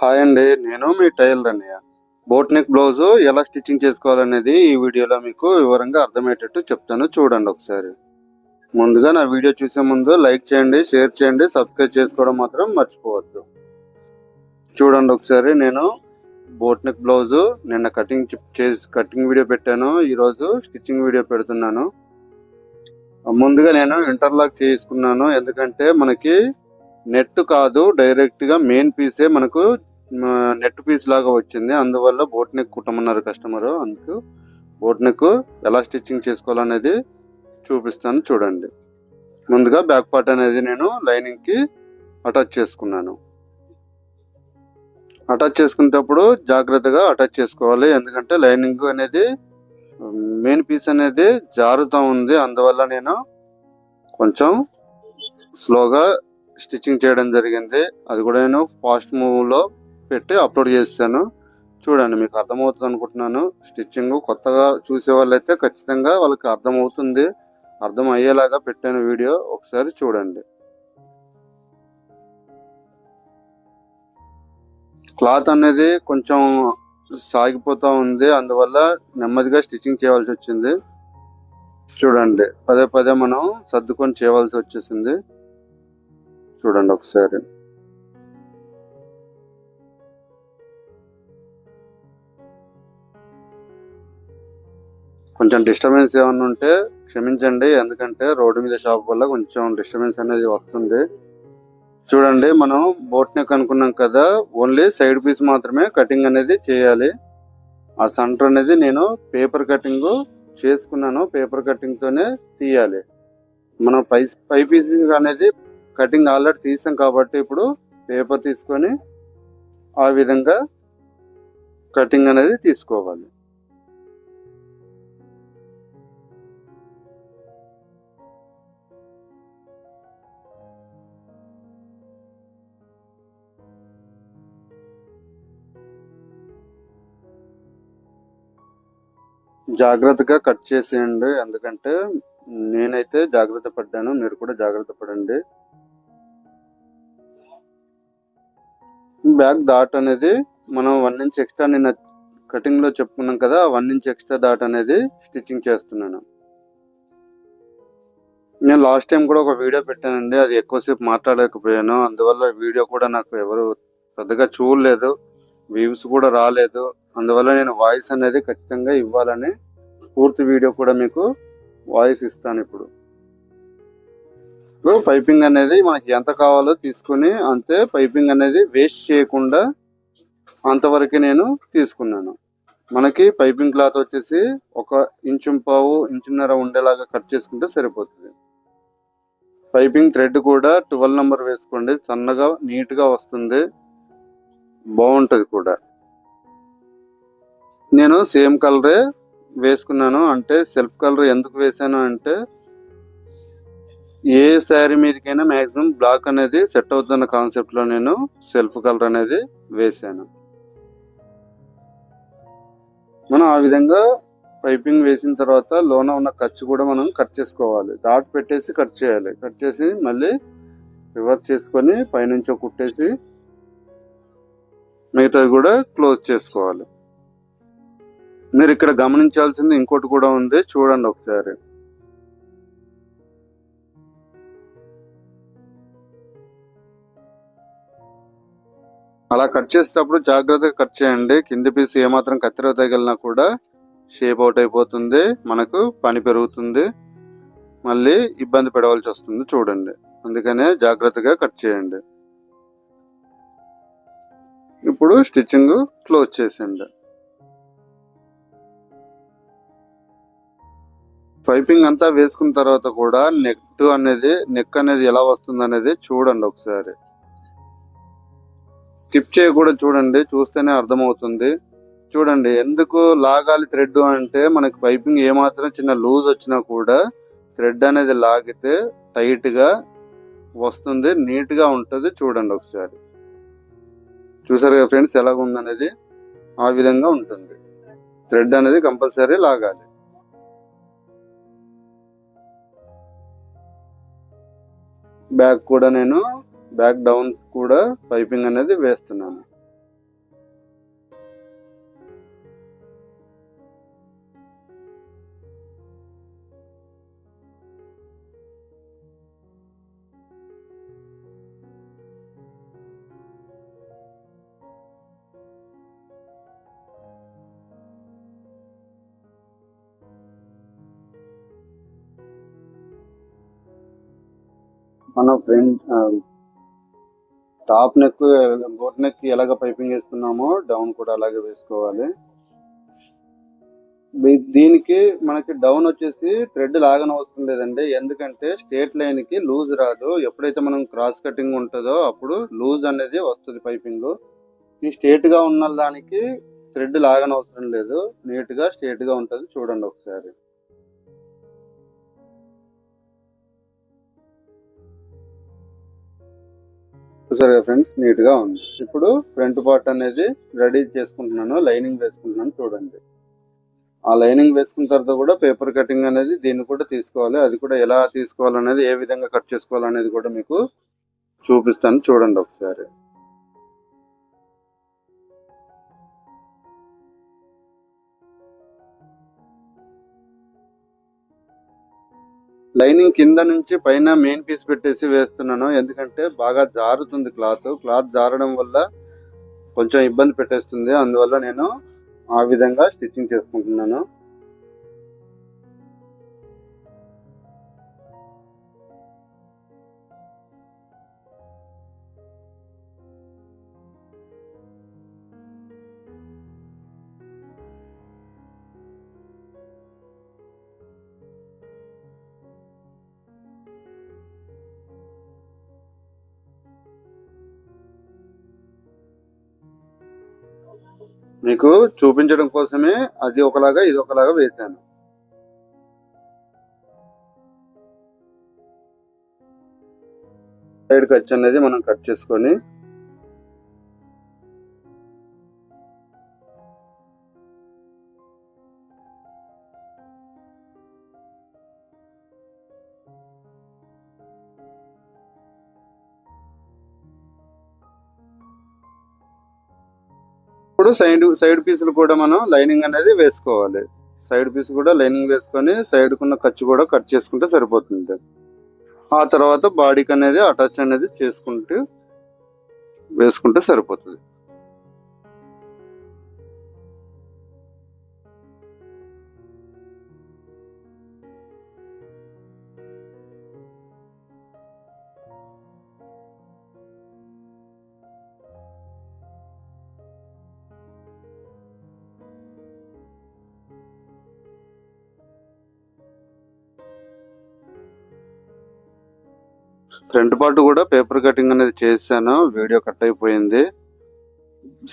Hi అండి నేను మీ టైలర్ అన్నయ్య. బోట్ నెక్ బ్లౌజ్ ఎలా స్టిచ్చింగ్ చేసుకోవాలనేది ఈ వీడియోలో మీకు వివరంగా అర్థమయ్యేటట్టు చెప్తాను చూడండి ఒకసారి. ముందుగా నా వీడియో చూసే ముందు లైక్ చేయండి షేర్ చేయండి సబ్స్క్రైబ్ చేసుకోవడం మాత్రం మర్చిపోవద్దు. చూడండి ఒకసారి నేను బోట్ నెక్ బ్లౌజ్ నిన్న కటింగ్ చేసి కటింగ్ వీడియో పెట్టాను ఈరోజు స్టిచ్చింగ్ వీడియో పెడుతున్నాను. ముందుగా నేను ఇంటర్లాక్ చేసుకున్నాను ఎందుకంటే మనకి నెట్ కాదు డైరెక్ట్గా మెయిన్ పీసే మనకు నెట్ పీస్ లాగా వచ్చింది. అందువల్ల బోట్ నెక్ కుట్టమన్నారు కస్టమర్ అందుకు బోట్ నెక్ ఎలా స్టిచ్చింగ్ చేసుకోవాలనేది చూపిస్తాను చూడండి. ముందుగా బ్యాక్ పార్ట్ అనేది నేను లైనింగ్కి అటాచ్ చేసుకున్నాను. అటాచ్ చేసుకునేటప్పుడు జాగ్రత్తగా అటాచ్ చేసుకోవాలి. ఎందుకంటే లైనింగ్ అనేది మెయిన్ పీస్ అనేది జారుతూ ఉంది. అందువల్ల నేను కొంచెం స్లోగా స్టిచ్చింగ్ చేయడం జరిగింది. అది కూడా నేను ఫాస్ట్ మూవ్లో పెట్టి అప్లోడ్ చేస్తాను చూడండి మీకు అర్థమవుతుంది అనుకుంటున్నాను. స్టిచ్చింగ్ కొత్తగా చూసే వాళ్ళైతే ఖచ్చితంగా వాళ్ళకి అర్థమవుతుంది. అర్థం అయ్యేలాగా పెట్టాను వీడియో. ఒకసారి చూడండి. క్లాత్ అనేది కొంచెం సాగిపోతూ ఉంది. అందువల్ల నెమ్మదిగా స్టిచ్చింగ్ చేయవలసి వచ్చింది. చూడండి పదే పదే మనం సర్దుకొని చేయవలసి వచ్చేసింది. చూడండి ఒకసారి. కొంచెం డిస్టర్బెన్స్ ఏమన్నా ఉంటే క్షమించండి. ఎందుకంటే రోడ్డు మీద షాప్ వల్ల కొంచెం డిస్టర్బెన్స్ అనేది వస్తుంది. చూడండి మనం బోట్ నెక్ అనుకున్నాం కదా ఓన్లీ సైడ్ పీస్ మాత్రమే కటింగ్ అనేది చేయాలి. ఆ సెంటర్ అనేది నేను పేపర్ కటింగ్ చేసుకున్నాను. పేపర్ కటింగ్తోనే తీయాలి. మనం పై పై పీస్ అనేది కటింగ్ ఆల్రెడీ తీసాం కాబట్టి ఇప్పుడు పేపర్ తీసుకొని ఆ విధంగా కటింగ్ అనేది తీసుకోవాలి. జాగ్రత్తగా కట్ చేసేయండి. ఎందుకంటే నేనైతే జాగ్రత్త పడ్డాను. మీరు కూడా జాగ్రత్త పడండి. బ్యాక్ డాట్ అనేది మనం వన్ ఇంచ్ ఎక్స్ట్రా నిన్న కటింగ్లో చెప్పుకున్నాం కదా వన్ ఇంచ్ ఎక్స్ట్రా డాట్ అనేది స్టిచ్చింగ్ చేస్తున్నాను. నేను లాస్ట్ టైం కూడా ఒక వీడియో పెట్టానండి. అది ఎక్కువసేపు మాట్లాడలేకపోయాను అందువల్ల వీడియో కూడా నాకు ఎవరు పెద్దగా చూడలేదు. వ్యూస్ కూడా రాలేదు. అందువల్ల నేను వాయిస్ అనేది ఖచ్చితంగా ఇవ్వాలని పూర్తి వీడియో కూడా మీకు వాయిస్ ఇస్తాను ఇప్పుడు. ఇప్పుడు పైపింగ్ అనేది మనకి ఎంత కావాలో తీసుకుని అంతే పైపింగ్ అనేది వేస్ట్ చేయకుండా అంతవరకు నేను తీసుకున్నాను. మనకి పైపింగ్ క్లాత్ వచ్చేసి ఒక ఇంచు పావు ఇంచున్నర ఉండేలాగా కట్ చేసుకుంటే సరిపోతుంది. పైపింగ్ థ్రెడ్ కూడా ట్వెల్వ్ నెంబర్ వేసుకోండి. సన్నగా నీట్గా వస్తుంది. బాగుంటుంది కూడా. నేను సేమ్ కలరే వేసుకున్నాను. అంటే సెల్ఫ్ కలర్ ఎందుకు వేసాను అంటే ఏ శారీ మీదకైనా మ్యాక్సిమం బ్లాక్ అనేది సెట్ అవుతున్న కాన్సెప్ట్లో నేను సెల్ఫ్ కలర్ అనేది వేసాను మనం ఆ విధంగా పైపింగ్ వేసిన తర్వాత లోన ఉన్న ఖర్చు కూడా మనం కట్ చేసుకోవాలి. దాట్ పెట్టేసి కట్ చేయాలి. కట్ చేసి మళ్ళీ రివర్స్ చేసుకొని పైనుంచి కుట్టేసి మిగతాది కూడా క్లోజ్ చేసుకోవాలి. మీరు ఇక్కడ గమనించాల్సింది ఇంకోటి కూడా ఉంది. చూడండి ఒకసారి. అలా కట్ చేసేటప్పుడు జాగ్రత్తగా కట్ చేయండి. కింది పీస్ ఏమాత్రం కత్తిర తగిలినా కూడా షేప్ అవుట్ అయిపోతుంది. మనకు పని పెరుగుతుంది. మళ్ళీ ఇబ్బంది పడవలసి వస్తుంది చూడండి. అందుకనే జాగ్రత్తగా కట్ చేయండి. ఇప్పుడు స్టిచ్చింగ్ క్లోజ్ చేసేయండి. పైపింగ్ అంతా వేసుకున్న తర్వాత కూడా నెక్ అనేది నెక్ అనేది ఎలా వస్తుంది అనేది చూడండి ఒకసారి. స్కిప్ చేయకూడదు చూడండి చూస్తేనే అర్థమవుతుంది. చూడండి ఎందుకు లాగాలి థ్రెడ్ అంటే మనకి పైపింగ్ ఏమాత్రం చిన్న లూజ్ వచ్చినా కూడా థ్రెడ్ అనేది లాగితే టైట్గా వస్తుంది నీట్గా ఉంటుంది చూడండి ఒకసారి. చూసారు కదా ఫ్రెండ్స్ ఎలాగ ఉందనేది ఆ విధంగా ఉంటుంది. థ్రెడ్ అనేది కంపల్సరీ లాగాలి. బ్యాక్ కూడా నేను బ్యాక్ డౌన్ కూడా పైపింగ్ అనేది వేస్తున్నాను. మన front top neck boat neck ఎలాగ పైపింగ్ వేసుకున్నామో డౌన్ కూడా అలాగే వేసుకోవాలి. దీనికి మనకి డౌన్ వచ్చేసి థ్రెడ్ లాగన అవసరం లేదండి. ఎందుకంటే స్ట్రేట్ లైన్కి లూజ్ రాదు. ఎప్పుడైతే మనం క్రాస్ కటింగ్ ఉంటుందో అప్పుడు లూజ్ అనేది వస్తుంది పైపింగ్ ఈ స్ట్రేట్గా ఉన్న దానికి థ్రెడ్ లాగన అవసరం లేదు. నీట్గా స్ట్రేట్గా ఉంటుంది. చూడండి ఒకసారి. చూసారు ఫ్రెండ్స్? నీట్గా ఉంది. ఇప్పుడు ఫ్రంట్ పార్ట్ అనేది రెడీ చేసుకుంటున్నాను. లైనింగ్ వేసుకుంటున్నాను చూడండి. ఆ లైనింగ్ వేసుకున్న తర్వాత కూడా పేపర్ కటింగ్ అనేది దీన్ని కూడా తీసుకోవాలి. అది కూడా ఎలా తీసుకోవాలనేది ఏ విధంగా కట్ చేసుకోవాలనేది కూడా మీకు చూపిస్తాను. చూడండి ఒకసారి. లైనింగ్ కింద నుంచి పైన మెయిన్ పీస్ పెట్టేసి వేస్తున్నాను. ఎందుకంటే బాగా జారుతుంది క్లాత్. క్లాత్ జారడం వల్ల కొంచెం ఇబ్బంది పెట్టేస్తుంది. అందువల్ల నేను ఆ విధంగా స్టిచ్చింగ్ చేసుకుంటున్నాను. మీకు చూపించడం కోసమే అది ఒకలాగా ఇది ఒకలాగా వేశాను. సైడ్ ఖర్చు అనేది మనం కట్ చేసుకొని ఇప్పుడు సైడ్ సైడ్ పీసులు కూడా మనం లైనింగ్ అనేది వేసుకోవాలి. సైడ్ పీస్ కూడా లైనింగ్ వేసుకొని సైడ్ కున్న ఖర్చు కూడా కట్ చేసుకుంటే సరిపోతుంది. ఆ తర్వాత బాడీకి అనేది అటాచ్ అనేది చేసుకుంటూ వేసుకుంటే సరిపోతుంది. ఫ్రంట్ పార్ట్ కూడా పేపర్ కటింగ్ అనేది చేశాను. వీడియో కట్ అయిపోయింది.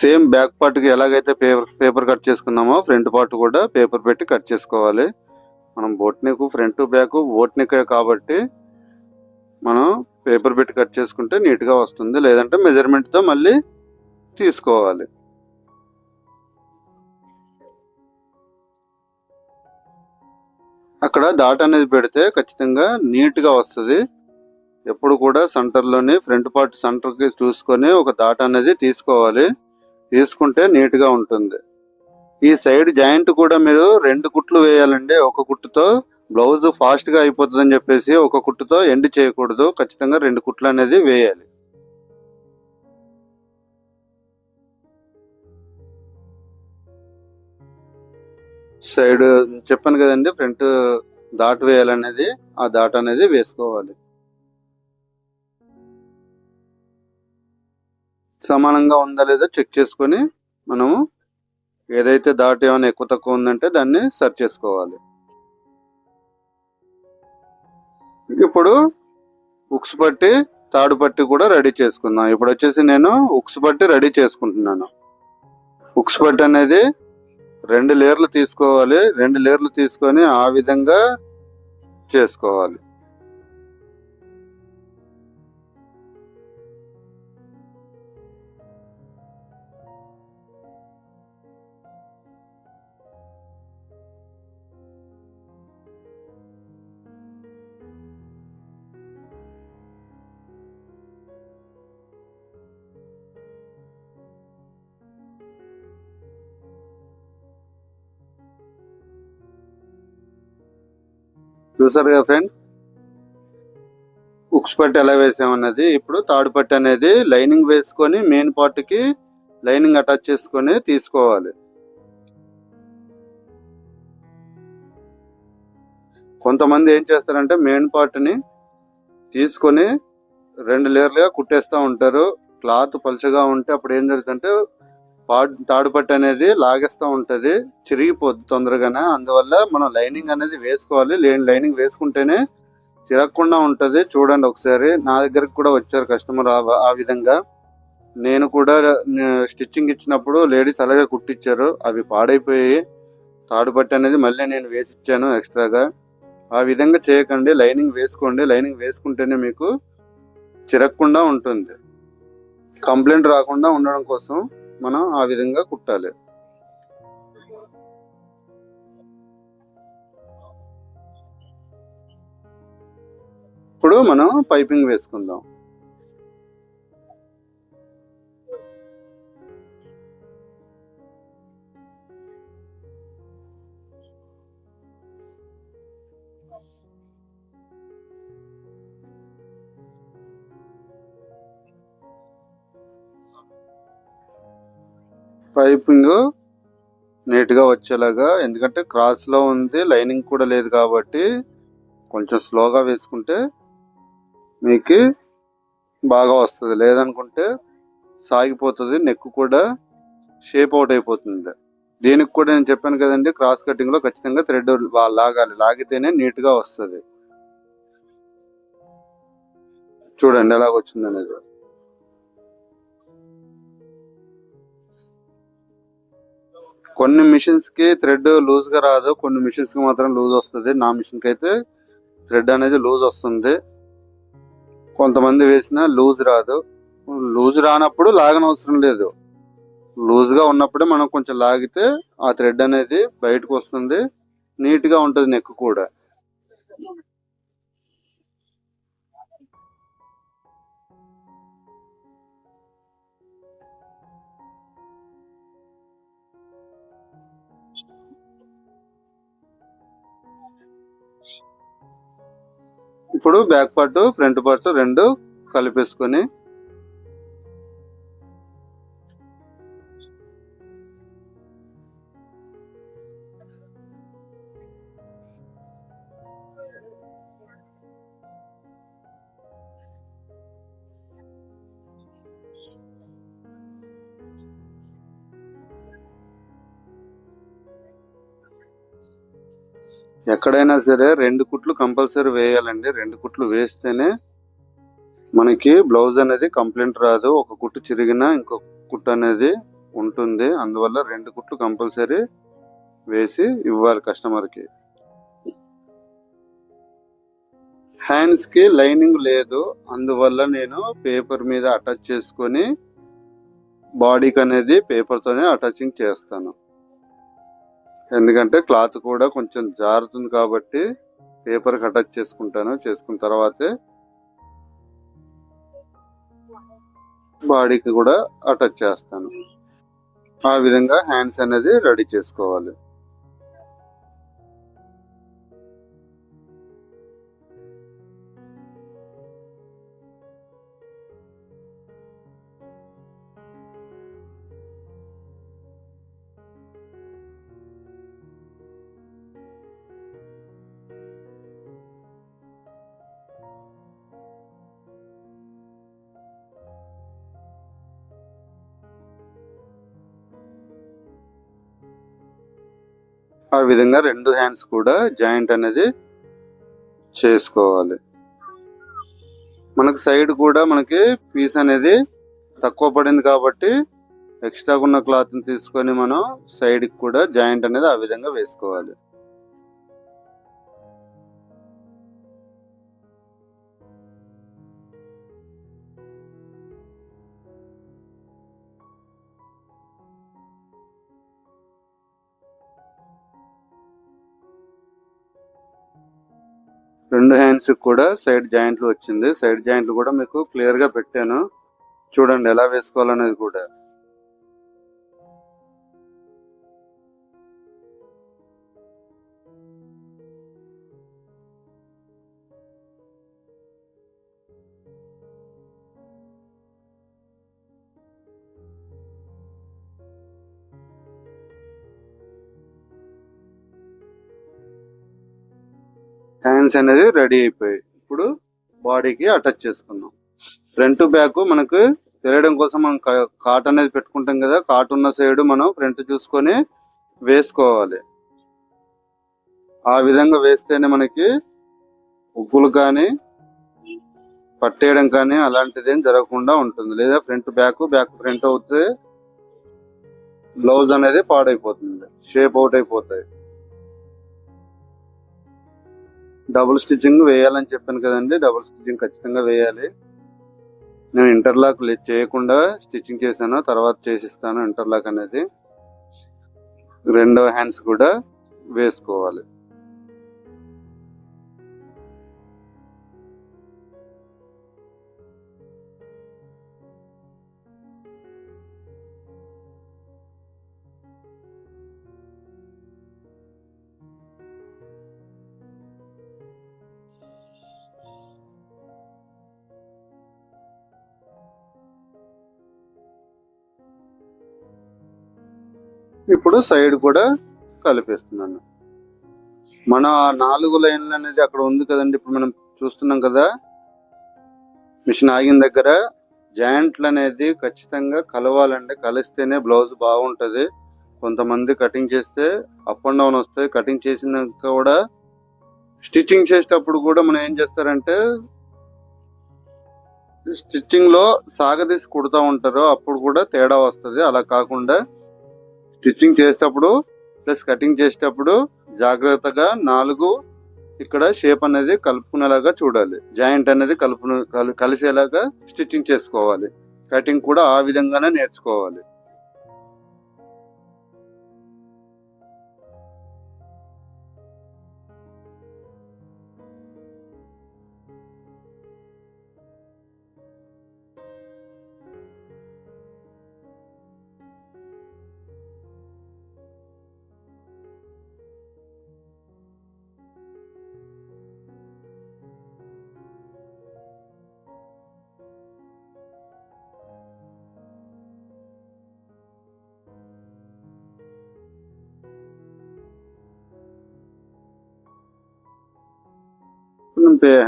సేమ్ బ్యాక్ పార్ట్కి ఎలాగైతే పేపర్ పేపర్ కట్ చేసుకున్నామో ఫ్రంట్ పార్ట్ కూడా పేపర్ పెట్టి కట్ చేసుకోవాలి. మనం బోట్నిక్ ఫ్రంట్ బ్యాక్ బోట్నిక్ కాబట్టి మనం పేపర్ పెట్టి కట్ చేసుకుంటే నీట్గా వస్తుంది. లేదంటే మెజర్మెంట్తో మళ్ళీ తీసుకోవాలి. అక్కడ డాట్ అనేది పెడితే ఖచ్చితంగా నీట్గా వస్తుంది. ఎప్పుడు కూడా సెంటర్లోని ఫ్రంట్ పార్ట్ సెంటర్కి చూసుకొని ఒక దాట అనేది తీసుకోవాలి. తీసుకుంటే నీట్గా ఉంటుంది. ఈ సైడ్ జాయింట్ కూడా మీరు రెండు కుట్లు వేయాలండి. ఒక కుట్టుతో బ్లౌజ్ ఫాస్ట్గా అయిపోతుందని చెప్పేసి ఒక కుట్టుతో ఎండ్ చేయకూడదు. ఖచ్చితంగా రెండు కుట్లు అనేది వేయాలి. సైడ్ చెప్పాను కదండి ఫ్రంట్ దాట్ వేయాలనేది ఆ దాట్ అనేది వేసుకోవాలి. సమానంగా ఉందా లేదా చెక్ చేసుకొని మనము ఏదైతే దాటి ఏమైనా ఎక్కువ తక్కువ ఉందంటే దాన్ని సర్చ్ చేసుకోవాలి. ఇప్పుడు ఉక్స్ పట్టి తాడు పట్టి కూడా రెడీ చేసుకుందాం. ఇప్పుడు వచ్చేసి నేను ఉక్స్ పట్టి రెడీ చేసుకుంటున్నాను. ఉక్స్ పట్టి అనేది రెండు లేయర్లు తీసుకోవాలి. రెండు లేయర్లు తీసుకొని ఆ విధంగా చేసుకోవాలి. చూసారుగా కదా ఫ్రెండ్ ఉక్స్ పట్టు ఎలా వేసామన్నది ఇప్పుడు తాడు పట్టి అనేది లైనింగ్ వేసుకొని మెయిన్ పార్ట్కి లైనింగ్ అటాచ్ చేసుకొని తీసుకోవాలి. కొంతమంది ఏం చేస్తారంటే మెయిన్ పార్ట్ని తీసుకొని రెండు లేయర్లుగా కుట్టేస్తూ ఉంటారు. క్లాత్ పలుచగా ఉంటే అప్పుడు ఏం జరుగుతుందంటే పాడు తాడుపట్టు అనేది లాగేస్తూ ఉంటుంది చిరిగిపోద్ది తొందరగానే. అందువల్ల మనం లైనింగ్ అనేది వేసుకోవాలి. లేని లైనింగ్ వేసుకుంటేనే చిరగకుండా ఉంటుంది. చూడండి ఒకసారి నా దగ్గరకు కూడా వచ్చారు కస్టమర్ ఆ- విధంగా. నేను కూడా స్టిచ్చింగ్ ఇచ్చినప్పుడు లేడీస్ అలాగే కుట్టించారు అవి పాడైపోయి తాడుపట్టు అనేది మళ్ళీ నేను వేసి ఇచ్చాను ఎక్స్ట్రాగా. ఆ విధంగా చేయకండి. లైనింగ్ వేసుకోండి. లైనింగ్ వేసుకుంటేనే మీకు చిరగకుండా ఉంటుంది. కంప్లైంట్ రాకుండా ఉండడం కోసం మనం ఆ విధంగా కుట్టాలి. ఇప్పుడు మనం పైపింగ్ వేసుకుందాం. పైపింగ్ నీట్గా వచ్చేలాగా ఎందుకంటే క్రాస్లో ఉంది లైనింగ్ కూడా లేదు కాబట్టి కొంచెం స్లోగా వేసుకుంటే మీకు బాగా వస్తుంది. లేదనుకుంటే సాగిపోతుంది నెక్ కూడా షేప్ అవుట్ అయిపోతుంది. దీనికి కూడా నేను చెప్పాను కదండి క్రాస్ కటింగ్లో ఖచ్చితంగా థ్రెడ్ లాగాలి. లాగితేనే నీట్గా వస్తుంది. చూడండి ఎలాగొచ్చింది అనేది కొన్ని మిషన్స్కి థ్రెడ్ లూజ్గా రాదు కొన్ని మిషన్స్కి మాత్రం లూజ్ వస్తుంది. నా మిషన్కి అయితే థ్రెడ్ అనేది లూజ్ వస్తుంది. కొంతమంది వేసిన లూజ్ రాదు. లూజ్ రానప్పుడు లాగనవసరం లేదు. లూజ్గా ఉన్నప్పుడే మనం కొంచెం లాగితే ఆ థ్రెడ్ అనేది బయటకు వస్తుంది. నీట్గా ఉంటుంది నెక్ కూడా. ఇప్పుడు బ్యాక్ పార్ట్ ఫ్రంట్ పార్ట్ రెండు కలిపేసుకొని ఎక్కడైనా సరే రెండు కుట్లు కంపల్సరీ వేయాలండి. రెండు కుట్లు వేస్తేనే మనకి బ్లౌజ్ అనేది కంప్లైంట్ రాదు. ఒక కుట్టు చిరిగినా ఇంకొక కుట్టు అనేది ఉంటుంది. అందువల్ల రెండు కుట్లు కంపల్సరీ వేసి ఇవ్వాలి కస్టమర్కి. హ్యాండ్స్కి లైనింగ్ లేదు. అందువల్ల నేను పేపర్ మీద అటాచ్ చేసుకొని బాడీకి అనేది పేపర్తోనే అటాచింగ్ చేస్తాను. ఎందుకంటే క్లాత్ కూడా కొంచెం జారుతుంది కాబట్టి పేపర్ అటాచ్ చేసుకుంటాను. చేసుకున్న తర్వాతే బాడీకి కూడా అటాచ్ చేస్తాను. ఆ విధంగా హ్యాండ్స్ అనేది రెడీ చేసుకోవాలి. విధంగా రెండు హ్యాండ్స్ కూడా జాయింట్ అనేది చేసుకోవాలి. మనకు సైడ్ కూడా మనకి పీస్ అనేది తక్కువ పడింది కాబట్టి ఎక్స్ట్రా ఉన్న క్లాత్ని తీసుకొని మనం సైడ్కి కూడా జాయింట్ అనేది ఆ విధంగా వేసుకోవాలి. రెండు హ్యాండ్స్ కూడా సైడ్ జాయింట్లు వచ్చింది. సైడ్ జాయింట్లు కూడా మీకు క్లియర్గా పెట్టాను. చూడండి ఎలా వేసుకోవాలనేది కూడా. హ్యాండ్స్ అనేది రెడీ అయిపోయాయి. ఇప్పుడు బాడీకి అటాచ్ చేసుకున్నాం ఫ్రంట్ బ్యాక్ మనకు తెలియడం కోసం మనం కా- కాట్ అనేది పెట్టుకుంటాం కదా కాట్ ఉన్న సైడ్ మనం ఫ్రంట్ చూసుకొని వేసుకోవాలి. ఆ విధంగా వేస్తేనే మనకి ఉగ్గులు కానీ పట్టేయడం కానీ అలాంటిది ఏం జరగకుండా ఉంటుంది. లేదా ఫ్రంట్ బ్యాక్ బ్యాక్ ఫ్రంట్ అవుతే బ్లౌజ్ అనేది పాడైపోతుంది. షేప్ అవుట్ అయిపోతాయి. డబుల్ స్టిచ్చింగ్ వేయాలని చెప్పాను కదండి. డబుల్ స్టిచ్చింగ్ ఖచ్చితంగా వేయాలి. నేను ఇంటర్లాక్ చేయకుండా స్టిచ్చింగ్ చేశాను. తర్వాత చేసిస్తాను ఇంటర్లాక్ అనేది. రెండో హ్యాండ్స్ కూడా వేసుకోవాలి. ఇప్పుడు సైడ్ కూడా కలిపేస్తున్నాను. మన నాలుగు లైన్లు అనేది అక్కడ ఉంది కదండి. ఇప్పుడు మనం చూస్తున్నాం కదా మిషన్ ఆగిన దగ్గర జాయింట్లు అనేది ఖచ్చితంగా కలవాలండి. కలిస్తేనే బ్లౌజ్ బాగుంటది. కొంతమంది కటింగ్ చేస్తే అప్ అండ్ డౌన్ వస్తాయి. కటింగ్ చేసినాక కూడా స్టిచ్చింగ్ చేసేటప్పుడు కూడా మనం ఏం చేస్తారంటే స్టిచ్చింగ్లో సాగదీసి కుడుతూ ఉంటారు. అప్పుడు కూడా తేడా వస్తుంది. అలా కాకుండా స్టిచ్చింగ్ చేసేటప్పుడు ప్లస్ కటింగ్ చేసేటప్పుడు జాగ్రత్తగా నాలుగు ఇక్కడ షేప్ అనేది కలుపుకునేలాగా చూడాలి. జాయింట్ అనేది కలుపు కలిసేలాగా స్టిచ్చింగ్ చేసుకోవాలి. కటింగ్ కూడా ఆ విధంగానే నేర్చుకోవాలి.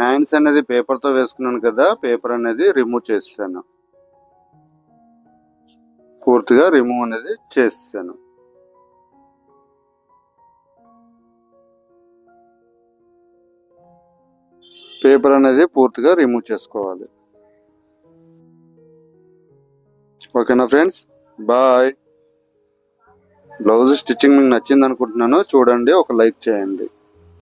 హ్యాండ్స్ అనేది పేపర్తో వేసుకున్నాను కదా పేపర్ అనేది రిమూవ్ చేస్తాను పూర్తిగా రిమూవ్ అనేది చేస్తాను పేపర్ అనేది పూర్తిగా రిమూవ్ చేసుకోవాలి. ఓకేనా ఫ్రెండ్స్ బాయ్ బ్లౌజ్ స్టిచ్చింగ్ మీకు నచ్చింది అనుకుంటున్నాను. చూడండి ఒక లైక్ చేయండి.